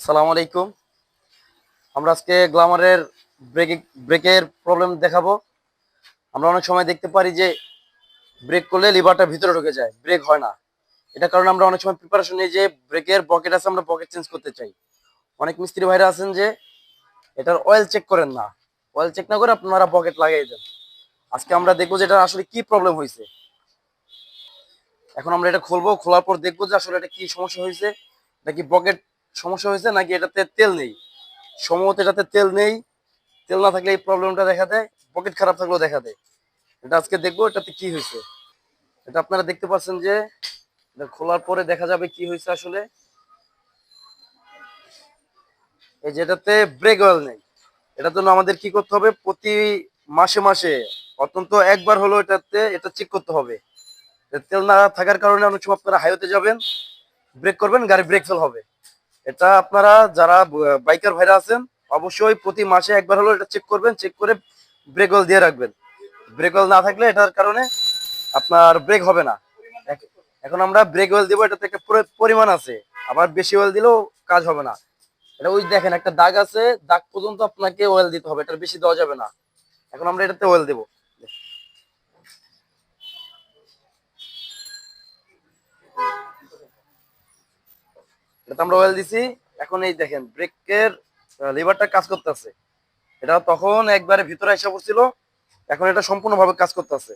সালাম আলাইকুম। আমরা আজকে গ্লামারের ব্রেক ব্রেকের প্রবলেম দেখাবো। আমরা অনেক সময় দেখতে পারি যে ব্রেক করলে লিভারটা ভিতরে ঢুকে যায় ব্রেক হয় না। এটা কারণে আমরা অনেক সময় প্রিপারেশন নিই যে ব্রেকের পকেট আছে, আমরা পকেট চেঞ্জ করতে চাই। অনেক মিস্ত্রি ভাইরা আছেন যে এটার অয়েল চেক করেন না। অয়েল চেক না করে আপনারা পকেট লাগাই দেন। আজকে আমরা দেখব যে এটা আসলে কি প্রবলেম হয়েছে এখন আমরা এটা খুলবো, খোলার পর দেখব যে আসলে এটা কি সমস্যা হয়েছে নাকি পকেট সমস্যা হয়েছে নাকি এটাতে তেল নেই? সম্ভবত এটাতে তেল নেই। তেল না থাকলে এই প্রবলেমটা দেখা দেয় পকেট খারাপ থাকলেও দেখা দেয়। এটা আজকে দেখব, এটাতে কি হয়েছে? এটা আপনারা দেখতে পাচ্ছেন যে, এটা খোলার পরে দেখা যাবে কি হয়েছে আসলে। এই যে এটাতে ব্রেক অয়েল নেই। এটার জন্য আমাদের কি করতে হবে? প্রতি মাসে মাসে, অত্যন্ত একবার হলো এটাতে, এটা চেক করতে হবে। তেল না থাকার কারণে অনেক সময় আপনারা হাইওয়েতে যাবেন ব্রেক করবেন, গাড়ি ব্রেক ফেল হবে। এটা আপনারা যারা বাইকার ভাইরা আছেন, অবশ্যই প্রতি মাসে একবার হলো এটা চেক করবেন চেক করে ব্রেক অয়েল দিয়ে রাখবেন। ব্রেক অয়েল না থাকলে এটার কারণে আপনার ব্রেক হবে না। এখন আমরা ব্রেক অয়েল দেবো, এটাতে একটা পরিমাণ আছে। আবার বেশি অয়েল দিলেও কাজ হবে না। এটা ওই দেখেন, একটা দাগ আছে, দাগ পর্যন্ত আপনাকে অয়েল দিতে হবে, এটার বেশি দেওয়া যাবে না। এখন আমরা এটাতে অয়েল দেবো। এটাতে আমরা অয়েল দিছি, এখন এই দেখেন ব্রেকের লিভারটা কাজ করতেছে। এটা তখন একবারে ভিতরে এসে পড়ছিল, এখন এটা সম্পূর্ণভাবে কাজ করতেছে।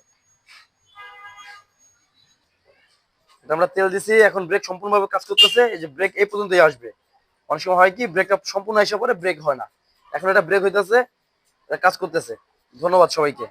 এটা আমরা তেল দিছি, এখন ব্রেক সম্পূর্ণভাবে কাজ করতেছে, এই যে ব্রেক এই পর্যন্তই আসবে। অনেক সময় হয় কি ব্রেকটা সম্পূর্ণ এসে পরে ব্রেক হয় না। এখন এটা ব্রেক হইতেছে, এটা কাজ করতেছে। ধন্যবাদ সবাইকে।